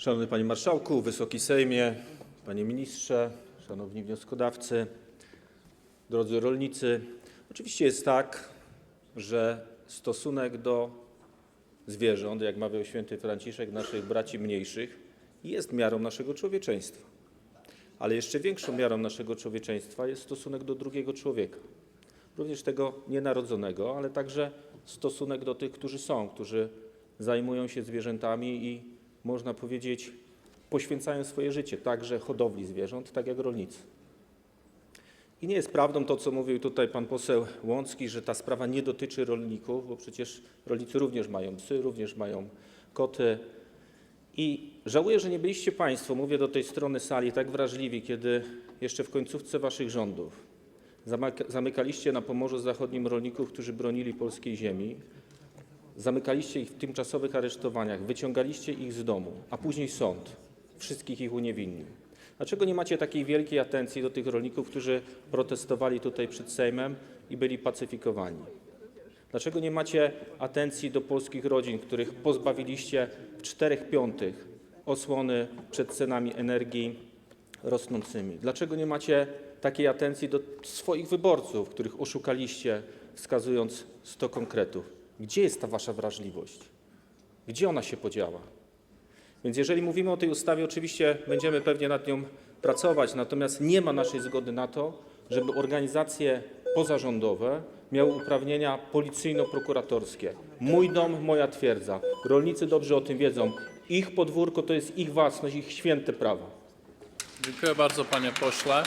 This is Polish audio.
Szanowny Panie Marszałku, Wysoki Sejmie, Panie Ministrze, Szanowni Wnioskodawcy, drodzy rolnicy. Oczywiście jest tak, że stosunek do zwierząt, jak mawiał święty Franciszek, naszych braci mniejszych, jest miarą naszego człowieczeństwa. Ale jeszcze większą miarą naszego człowieczeństwa jest stosunek do drugiego człowieka. Również tego nienarodzonego, ale także stosunek do tych, którzy są, którzy zajmują się zwierzętami i można powiedzieć poświęcają swoje życie, także hodowli zwierząt, tak jak rolnicy. I nie jest prawdą to, co mówił tutaj pan poseł Łącki, że ta sprawa nie dotyczy rolników, bo przecież rolnicy również mają psy, również mają koty. I żałuję, że nie byliście Państwo, mówię do tej strony sali, tak wrażliwi, kiedy jeszcze w końcówce Waszych rządów zamyka- zamykaliście na Pomorzu Zachodnim rolników, którzy bronili polskiej ziemi, zamykaliście ich w tymczasowych aresztowaniach, wyciągaliście ich z domu, a później sąd wszystkich ich uniewinnił. Dlaczego nie macie takiej wielkiej atencji do tych rolników, którzy protestowali tutaj przed Sejmem i byli pacyfikowani? Dlaczego nie macie atencji do polskich rodzin, których pozbawiliście w czterech piątych osłony przed cenami energii rosnącymi? Dlaczego nie macie takiej atencji do swoich wyborców, których oszukaliście, wskazując 100 konkretów? Gdzie jest ta wasza wrażliwość? Gdzie ona się podziała? Więc jeżeli mówimy o tej ustawie, oczywiście będziemy pewnie nad nią pracować, natomiast nie ma naszej zgody na to, żeby organizacje pozarządowe miały uprawnienia policyjno-prokuratorskie. Mój dom, moja twierdza. Rolnicy dobrze o tym wiedzą. Ich podwórko to jest ich własność, ich święte prawo. Dziękuję bardzo, panie pośle.